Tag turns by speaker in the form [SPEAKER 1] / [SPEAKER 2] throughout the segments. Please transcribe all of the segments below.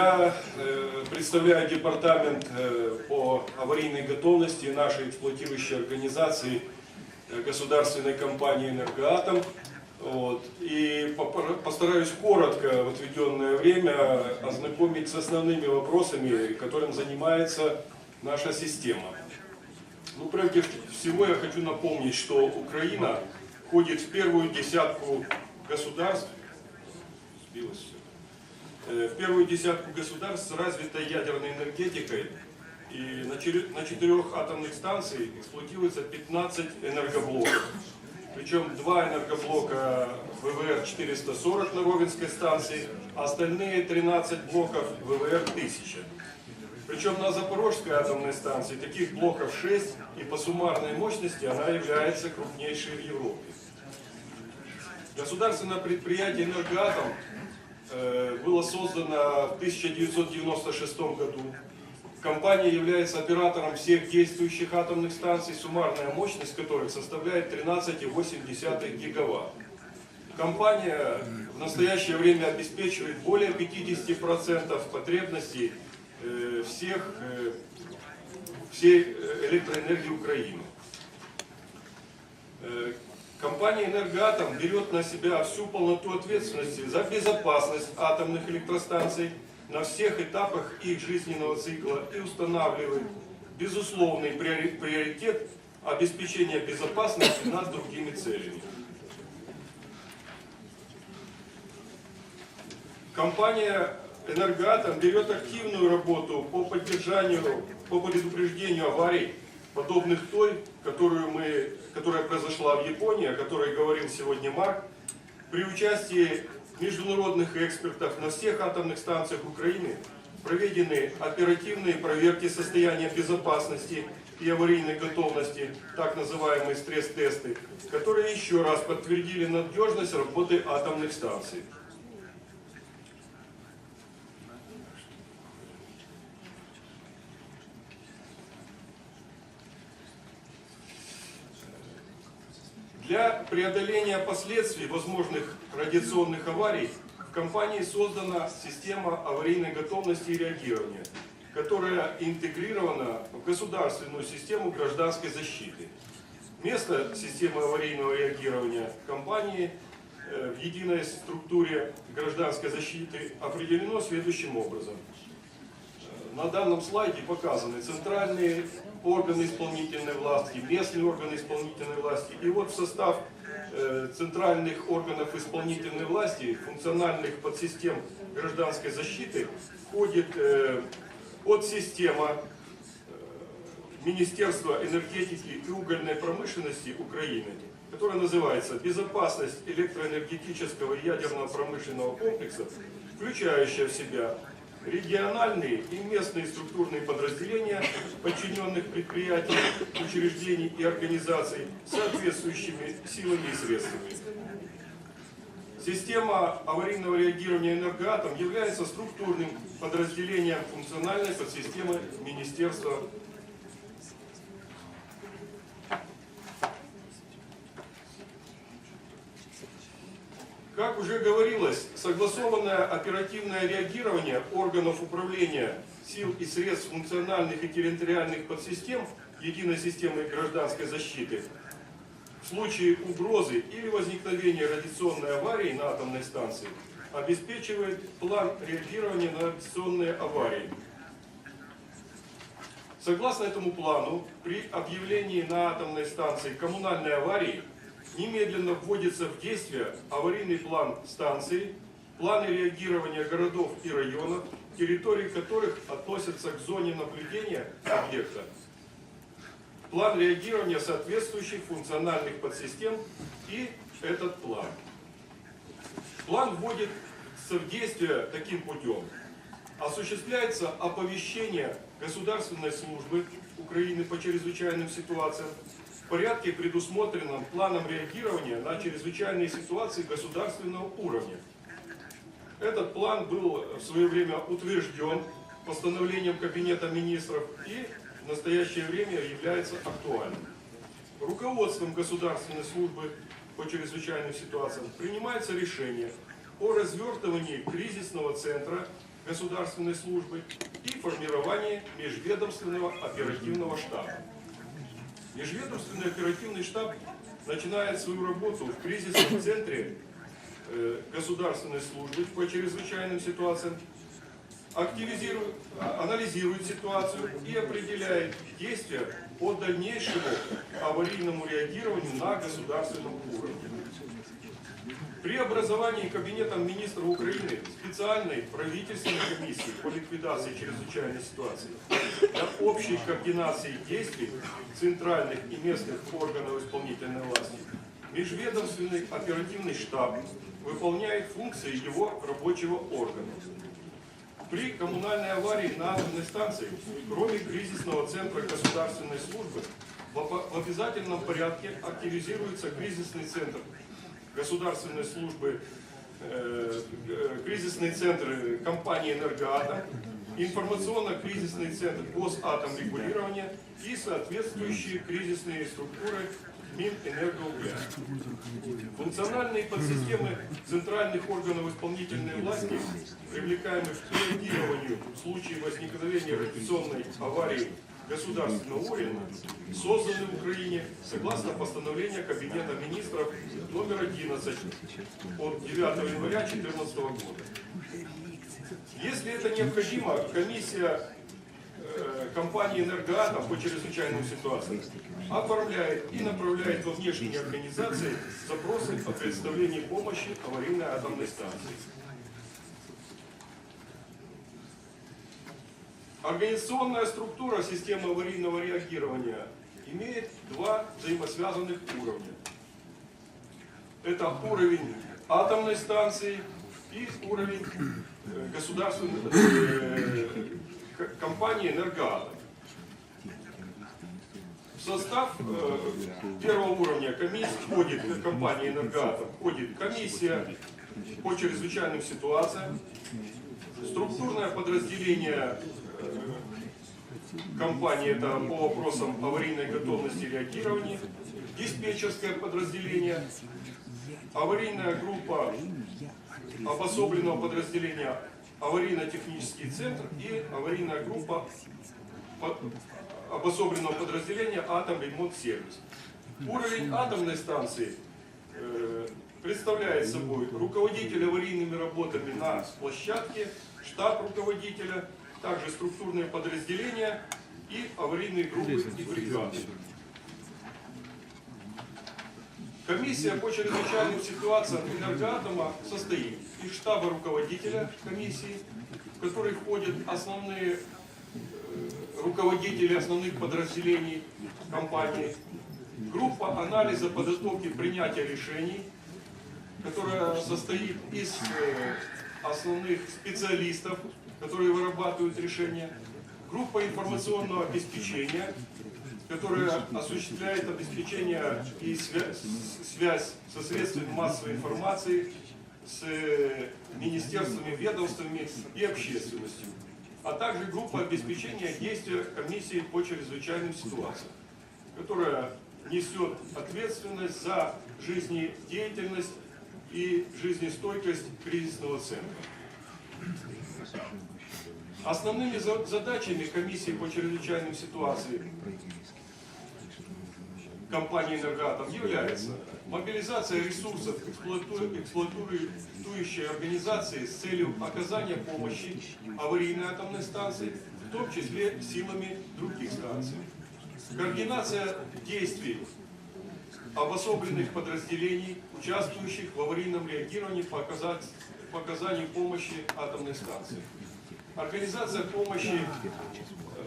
[SPEAKER 1] Я э, представляю департамент э, по аварийной готовности нашей эксплуатирующей организации э, государственной компании «Энергоатом». Вот. И постараюсь коротко в отведенное время ознакомить с основными вопросами, которым занимается наша система. Ну, прежде всего я хочу напомнить, что Украина входит в первую десятку государств, сбилось всё. Э, в первую десятку государств с развитой ядерной энергетикой. И на четырех атомных станциях эксплуатируется 15 энергоблоков. Причем два энергоблока ВВР-440 на Ровенской станции, а остальные 13 блоков ВВР-1000. Причем на Запорожской атомной станции таких блоков 6, и по суммарной мощности она является крупнейшей в Европе. Государственное предприятие «Энергоатом» было создано в 1996 году. Компания является оператором всех действующих атомных станций, суммарная мощность которых составляет 13,8 гигаватт. Компания в настоящее время обеспечивает более 50% потребностей э, всех, э, всей э, электроэнергии Украины. Компания «Энергоатом» берет на себя всю полноту ответственности за безопасность атомных электростанций на всех этапах их жизненного цикла и устанавливает безусловный приори- приоритет обеспечения безопасности над другими целями. Компания «Энергоатом» берет активную работу по поддержанию, по предупреждению аварий, подобных той, которую мы, которая произошла в Японии, о которой говорил сегодня Марк, при участии международных экспертов на всех атомных станциях Украины проведены оперативные проверки состояния безопасности и аварийной готовности, так называемые стресс-тесты, которые еще раз подтвердили надежность работы атомных станций. Для преодоления последствий возможных радиационных аварий в компании создана система аварийной готовности и реагирования, которая интегрирована в государственную систему гражданской защиты. Место системы аварийного реагирования компании э, в единой структуре гражданской защиты определено следующим образом. На данном слайде показаны центральные органы исполнительной власти, местные органы исполнительной власти. И вот в состав э, центральных органов исполнительной власти, функциональных подсистем гражданской защиты, входит э, подсистема э, Министерства энергетики и угольной промышленности Украины, которая называется «Безопасность электроэнергетического и ядерного промышленного комплекса», включающая в себя региональные и местные структурные подразделения подчиненных предприятий, учреждений и организаций соответствующими силами и средствами. Система аварийного реагирования «Энергоатом» является структурным подразделением функциональной подсистемы Министерства Как уже говорилось, согласованное оперативное реагирование органов управления сил и средств функциональных и территориальных подсистем единой системы гражданской защиты в случае угрозы или возникновения радиационной аварии на атомной станции обеспечивает план реагирования на радиационные аварии. Согласно этому плану, при объявлении на атомной станции коммунальной аварии немедленно вводится в действие аварийный план станции, планы реагирования городов и районов, территории которых относятся к зоне наблюдения объекта, план реагирования соответствующих функциональных подсистем и этот план. План вводится в действие таким путем. Осуществляется оповещение Государственной службы Украины по чрезвычайным ситуациям порядке, предусмотренном планом реагирования на чрезвычайные ситуации государственного уровня. Этот план был в свое время утвержден постановлением Кабинета министров и в настоящее время является актуальным. Руководством Государственной службы по чрезвычайным ситуациям принимается решение о развертывании кризисного центра государственной службы и формирование межведомственного оперативного штаба. Межведомственный оперативный штаб начинает свою работу в кризисном центре э, государственной службы по чрезвычайным ситуациям, активизирует, анализирует ситуацию и определяет действия по дальнейшему аварийному реагированию на государственном уровне. При образовании Кабинетом министров Украины специальной правительственной комиссии по ликвидации чрезвычайной ситуации для общей координации действий центральных и местных органов исполнительной власти межведомственный оперативный штаб выполняет функции его рабочего органа. При коммунальной аварии на атомной станции, кроме кризисного центра государственной службы, в обязательном порядке активизируется кризисный центр государственной службы, э, э, кризисные центры компании «Энергоатом», информационно-кризисный центр Госатомрегулирования и соответствующие кризисные структуры Минэнергоугля. Функциональные подсистемы центральных органов исполнительной власти, привлекаемых к реагированию в случае возникновения радиационной аварии государственного уровня, созданы в Украине согласно постановлению Кабинета министров номер 11 от 9 января 2014 года. Если это необходимо, комиссия э, компании «Энергоатом» по чрезвычайным ситуациям оформляет и направляет во внешние организации запросы о предоставлении помощи аварийной атомной станции. Организационная структура системы аварийного реагирования имеет два взаимосвязанных уровня. Это уровень атомной станции и уровень э, государственной э, компании «Энергоатом». В состав э, первого уровня комиссии входит э, компания «Энергоатом», входит комиссия по чрезвычайным ситуациям, структурное подразделение компании это по вопросам аварийной готовности и реагирования, диспетчерское подразделение, аварийная группа обособленного подразделения аварийно-технический центр и аварийная группа обособленного подразделения атом ремонт сервис. Уровень атомной станции э, представляет собой руководитель аварийными работами на площадке, штаб руководителя, также структурные подразделения и аварийные группы и бригады. Комиссия по чрезвычайным ситуациям энергоатома состоит из штаба руководителя комиссии, в который входят основные э, руководители основных подразделений компании, группа анализа подготовки принятия решений, которая состоит из э, основных специалистов, которые вырабатывают решения, группа информационного обеспечения, которая осуществляет обеспечение и свя- с- связь со средствами массовой информации, с э, министерствами, ведомствами и общественностью, а также группа обеспечения действия комиссии по чрезвычайным ситуациям, которая несет ответственность за жизнедеятельность и жизнестойкость кризисного центра. Основными за- задачами комиссии по чрезвычайным ситуациям компании «Энергоатом» является мобилизация ресурсов эксплуатирующей организации с целью оказания помощи аварийной атомной станции, в том числе силами других станций. Координация действий обособленных подразделений, участвующих в аварийном реагировании по оказанию помощи атомной станции. Организация помощи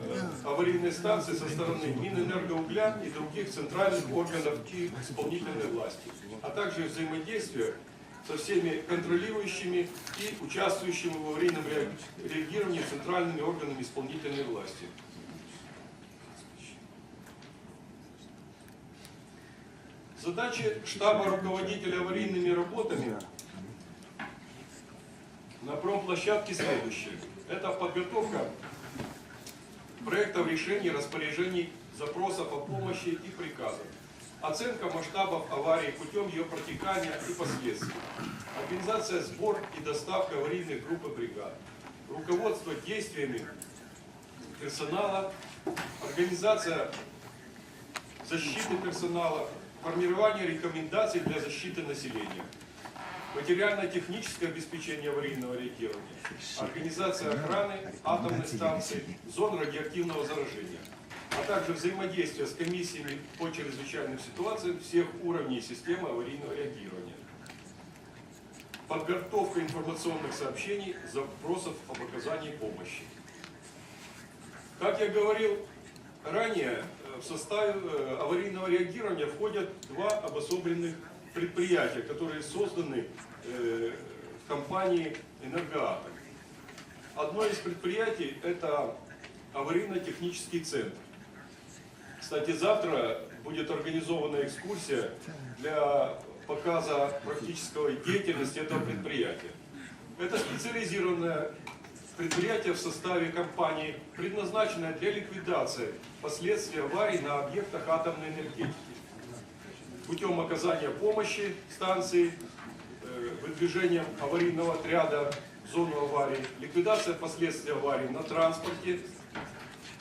[SPEAKER 1] э, аварийной станции со стороны Минэнергоугля и других центральных органов и исполнительной власти, а также взаимодействие со всеми контролирующими и участвующими в аварийном ре- реагировании центральными органами исполнительной власти. Задачи штаба руководителя аварийными работами на промплощадке следующие. Это подготовка проектов решений, распоряжений, запросов о помощи и приказов. Оценка масштабов аварии путем ее протекания и последствий. Организация, сбор и доставка аварийных групп и бригад. руководство действиями персонала, организация защиты персонала, формирование рекомендаций для защиты населения, материально-техническое обеспечение аварийного реагирования, организация охраны атомной станции, зон радиоактивного заражения, а также взаимодействие с комиссиями по чрезвычайным ситуациям всех уровней системы аварийного реагирования. Подготовка информационных сообщений, запросов об оказании помощи. Как я говорил ранее, э, в составе э, аварийного реагирования входят два обособленных предприятия, которые созданы э, в компании «Энергоатом». Одно из предприятий – это аварийно-технический центр. Кстати, завтра будет организована экскурсия для показа практической деятельности этого предприятия. Это специализированное предприятие в составе компании, предназначенное для ликвидации последствий аварий на объектах атомной энергетики путем оказания помощи станции, э, выдвижением аварийного отряда в зону аварии, ликвидация последствий аварии на транспорте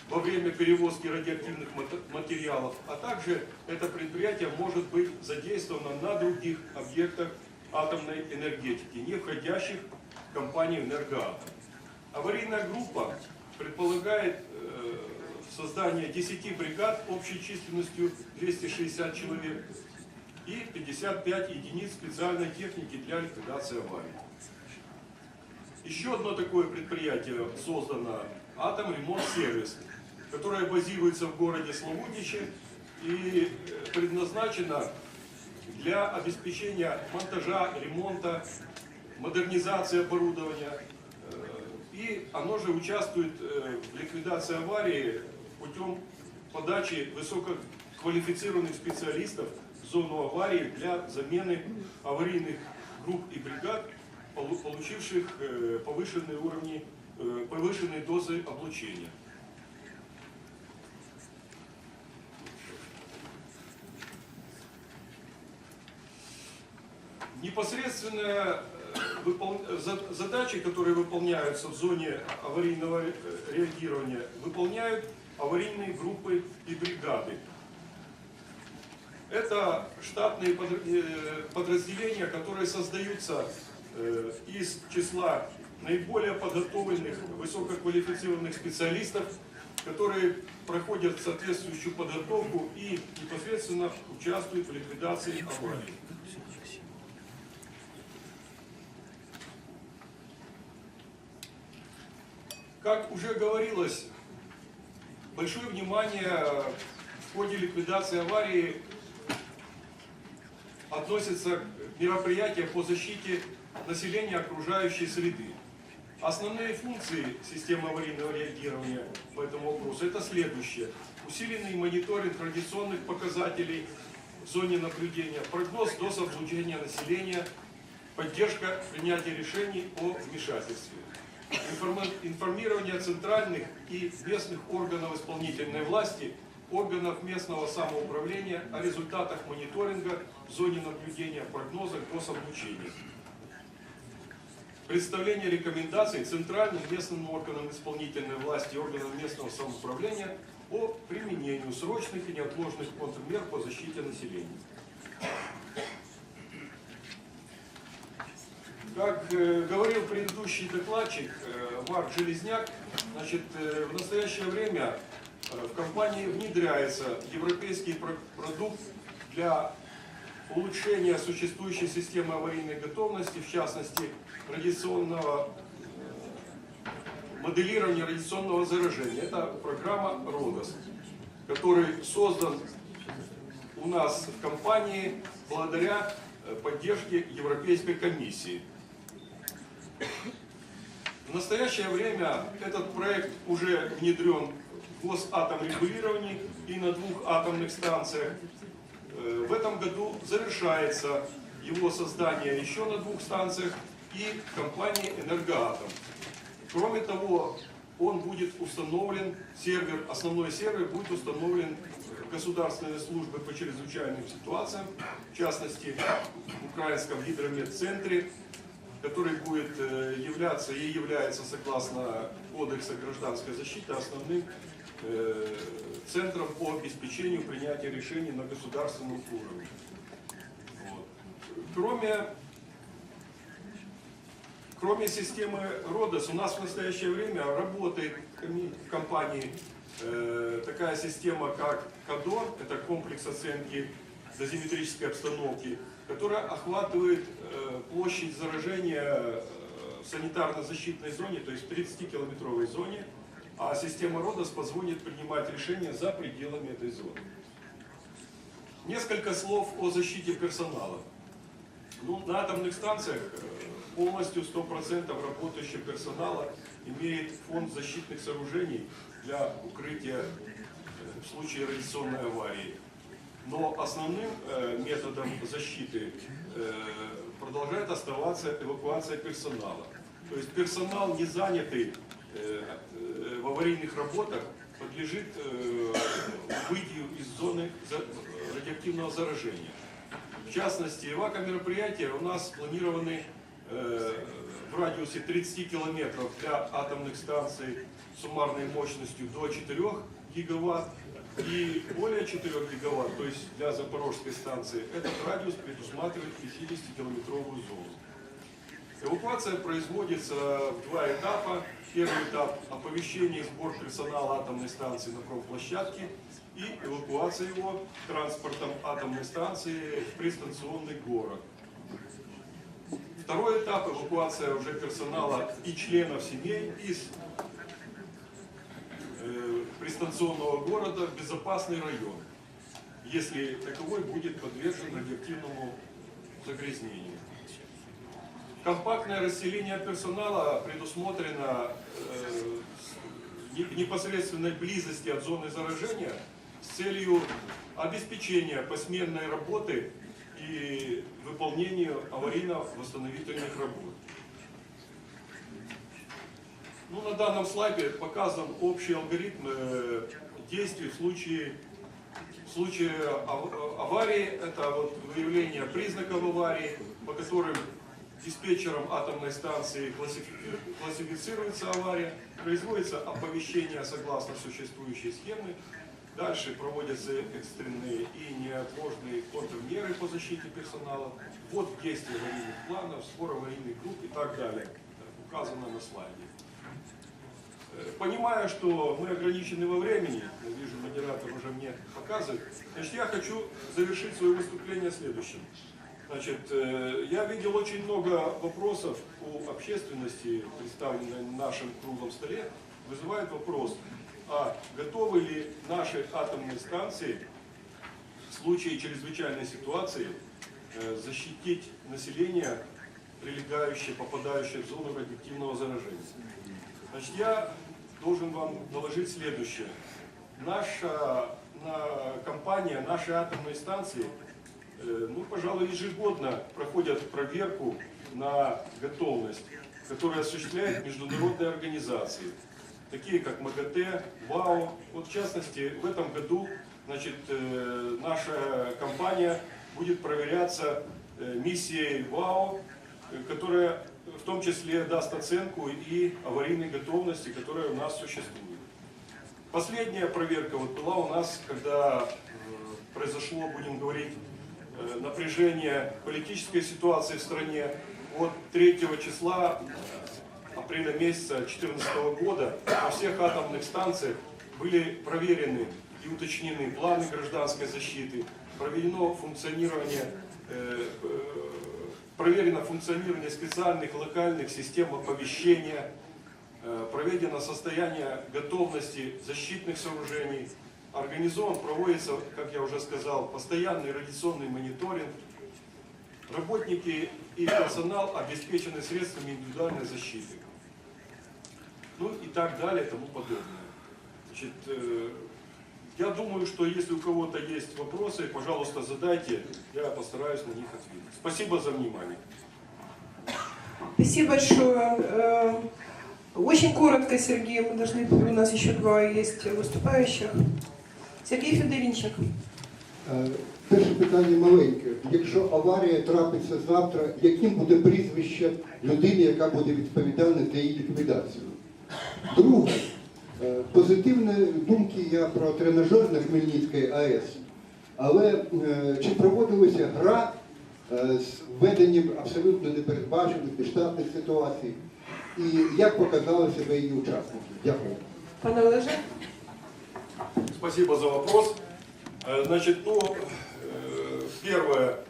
[SPEAKER 1] во время перевозки радиоактивных мат- материалов, а также это предприятие может быть задействовано на других объектах атомной энергетики, не входящих в компанию «Энергоатом». Аварийная группа предполагает э, создание 10 бригад общей численностью 260 человек и 55 единиц специальной техники для ликвидации аварий. Еще одно такое предприятие создано «Атом Ремонт Сервис», которое базируется в городе Славутиче и э, предназначено для обеспечения монтажа, ремонта, модернизации оборудования. Э, И оно же участвует э, в ликвидации аварии путем подачи высококвалифицированных специалистов зону аварии для замены аварийных групп и бригад, полу- получивших э, повышенные уровни, э, повышенные дозы облучения. Непосредственно э, задачи, которые выполняются в зоне аварийного ре- реагирования, выполняют аварийные группы и бригады. Это штатные э, подразделения, которые создаются э, из числа наиболее подготовленных, высококвалифицированных специалистов, которые проходят соответствующую подготовку и непосредственно участвуют в ликвидации аварий. Как уже говорилось, большое внимание в ходе ликвидации аварии относится к мероприятиям по защите населения окружающей среды. Основные функции системы аварийного реагирования по этому вопросу это следующее. Усиленный мониторинг традиционных показателей в зоне наблюдения, прогноз доз облучения населения, поддержка принятия решений о вмешательстве. Информирование центральных и местных органов исполнительной власти, органов местного самоуправления о результатах мониторинга в зоне наблюдения, прогнозах гособлучения. Представление рекомендаций центральным местным органам исполнительной власти и органам местного самоуправления о применению срочных и неотложных контрмер по защите населения. Как э, говорил предыдущий докладчик э, Марк Железняк, значит, э, в настоящее время в компании внедряется европейский про- продукт для улучшения существующей системы аварийной готовности, в частности, радиационного моделирования радиационного заражения. Это программа РОДОС, который создан у нас в компании благодаря э, поддержке Европейской комиссии. В настоящее время этот проект уже внедрен в Госатомрегулировании и на двух атомных станциях. Э, В этом году завершается его создание еще на двух станциях и компании «Энергоатом». Кроме того, он будет установлен, сервер, основной сервер будет установлен государственной службы по чрезвычайным ситуациям, в частности, в Украинском гидрометцентре который будет э, являться и является, согласно Кодекса гражданской защиты, основным центром по обеспечению принятия решений на государственном уровне. Вот. Кроме, кроме системы РОДОС, у нас в настоящее время работает в компании э, такая система, как КАДО, это комплекс оценки дозиметрической обстановки, которая охватывает э, площадь заражения э, в санитарно-защитной зоне, то есть в 30-километровой зоне, а система РОДОС позволит принимать решения за пределами этой зоны. Несколько слов о защите персонала. Ну, на атомных станциях э, полностью 100% работающего персонала имеет фонд защитных сооружений для укрытия э, в случае радиационной аварии. Но основным э, методом защиты продолжает оставаться эвакуация персонала. То есть персонал, не занятый в аварийных работах, подлежит э, выбытию из зоны радиоактивного заражения. В частности, эвакомероприятия у нас спланированы э, в радиусе 30 километров для атомных станций суммарной мощностью до 4 гигаватт и более 4 гигаватт, то есть для Запорожской станции, этот радиус предусматривает 50-километровую зону. Эвакуация производится в два этапа. Первый этап – оповещение сбор персонала атомной станции на промплощадке и эвакуация его транспортом атомной станции в пристанционный город. Второй этап – эвакуация уже персонала и членов семей из э, пристанционного города в безопасный район, если таковой будет подвержен радиоактивному загрязнению. Компактное расселение персонала предусмотрено э, в непосредственной близости от зоны заражения с целью обеспечения посменной работы и выполнения аварийно-восстановительных работ. Ну, на данном слайде показан общий алгоритм э, действий в случае, в случае ав- аварии. Это вот выявление признаков аварии, по которым диспетчером атомной станции классифи- классифицируется авария, производится оповещение согласно существующей схеме, Дальше проводятся экстренные и неотложные контрмеры по защите персонала, ввод в действие аварийных планов, сбор аварийных групп и так далее. Указано на слайде. Э, Понимая, что мы ограничены во времени, я вижу, модератор уже мне показывает, значит, я хочу завершить свое выступление следующим. Значит, э, я видел очень много вопросов у общественности, представленной на нашем круглом столе, вызывает вопрос, а готовы ли наши атомные станции в случае чрезвычайной ситуации э, защитить население, прилегающее, попадающее в зону радиоактивного заражения? Значит, я должен вам доложить следующее. Наша на, компания, наши атомные станции, ну, пожалуй, ежегодно проходят проверку на готовность, которую осуществляют международные организации, такие как МАГАТЭ, ВАО. Вот в частности, в этом году значит, э, наша компания будет проверяться э, миссией ВАО, э, которая в том числе даст оценку и аварийной готовности, которая у нас существует. Последняя проверка вот была у нас, когда э, произошло, будем говорить, э, напряжение политической ситуации в стране. Вот 3 числа э, апреля месяца 2014 года на всех атомных станциях были проверены и уточнены планы гражданской защиты, проведено функционирование, э, э, проверено функционирование специальных локальных систем оповещения, Э, проведено состояние готовности защитных сооружений, организован, проводится, как я уже сказал, постоянный радиационный мониторинг, работники и персонал обеспечены средствами индивидуальной защиты. Ну и так далее тому подобное. Значит, э, я думаю, что если у кого-то есть вопросы, пожалуйста, задайте, я постараюсь на них ответить. Спасибо за внимание.
[SPEAKER 2] Спасибо большое. Э, Очень коротко, Сергей, мы должны, у нас еще два есть выступающих. Сергей Федоринчик.
[SPEAKER 3] Э, Перше питання маленьке. Якщо аварія трапиться завтра, яким буде прізвище людини, яка буде відповідальна за її ліквідацію? Друге, е, позитивні думки я про тренажер на Хмельницькій АЕС, але е, чи проводилася гра е, з введенням абсолютно непередбачених нештатних ситуацій? І як показали себе її учасники? Дякую.
[SPEAKER 2] Пане Олеже?
[SPEAKER 1] Спасибо за вопрос. Э, Значит, ну, э, первое.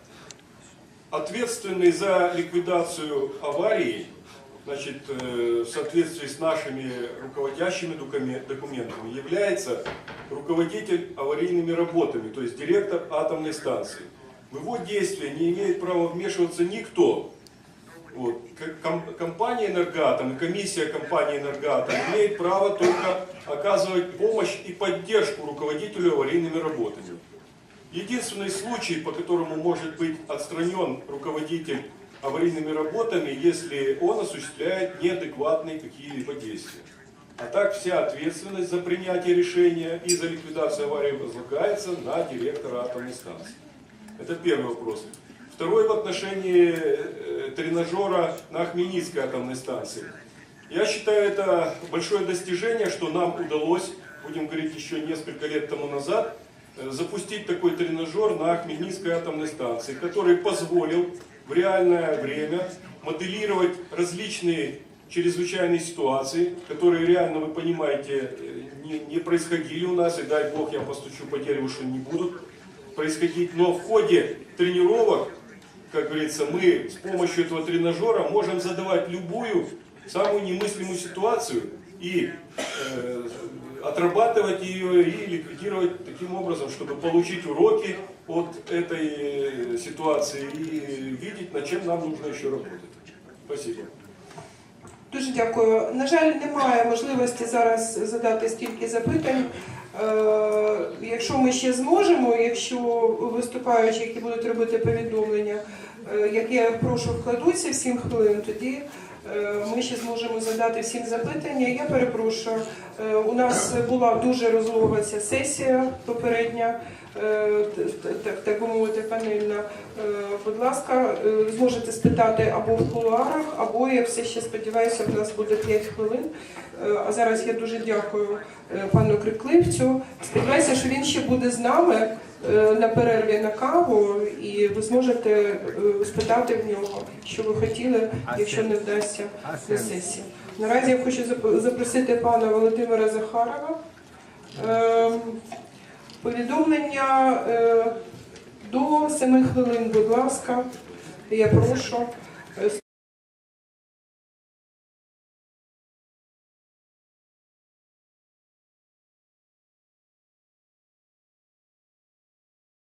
[SPEAKER 1] Ответственный за ликвидацию аварии, значит, э, в соответствии с нашими руководящими докуме- документами, является руководитель аварийными работами, то есть директор атомной станции. В его действия не имеет права вмешиваться никто. Вот. Компания «Энергоатом» и комиссия компании «Энергоатом» имеет право только оказывать помощь и поддержку руководителю аварийными работами. Единственный случай, по которому может быть отстранен руководитель аварийными работами, если он осуществляет неадекватные какие-либо действия. А так вся ответственность за принятие решения и за ликвидацию аварии возлагается на директора атомной станции. Это первый вопрос. Второй в отношении э, тренажера на Хмельницкой атомной станции. Я считаю это большое достижение, что нам удалось, будем говорить еще несколько лет тому назад, э, запустить такой тренажер на Хмельницкой атомной станции, который позволил в реальное время моделировать различные чрезвычайные ситуации, которые реально, вы понимаете, э, не, не происходили у нас, и дай бог я постучу по дереву, что не будут происходить. Но в ходе тренировок, как говорится, мы с помощью этого тренажера можем задавать любую самую немыслимую ситуацию и э, отрабатывать ее и ликвидировать таким образом, чтобы получить уроки от этой э, ситуации и видеть, над чем нам нужно еще работать. Спасибо.
[SPEAKER 2] Дуже дякую. На жаль, немає можливості зараз задати стільки запитань. Е, Якщо ми ще зможемо, якщо виступаючі, які будуть робити повідомлення, е, які я прошу вкладуться в 7 хвилин, тоді е, ми ще зможемо задати всім запитання. Я перепрошую, у нас була дуже розлога ця сесія попередня, так би мовити, панельна. Будь ласка, е, зможете спитати або в кулуарах, або я все ще сподіваюся, в нас буде 5 хвилин. Е, А зараз я дуже дякую е, пану Крикливцю. Сподіваюся, що він ще буде з нами на перерві на каву, і ви зможете спитати в нього, що ви хотіли, якщо не вдасться на сесії. Наразі я хочу запросити пана Володимира Захарова. Ем, Повідомлення до 7 хвилин, будь ласка, я прошу.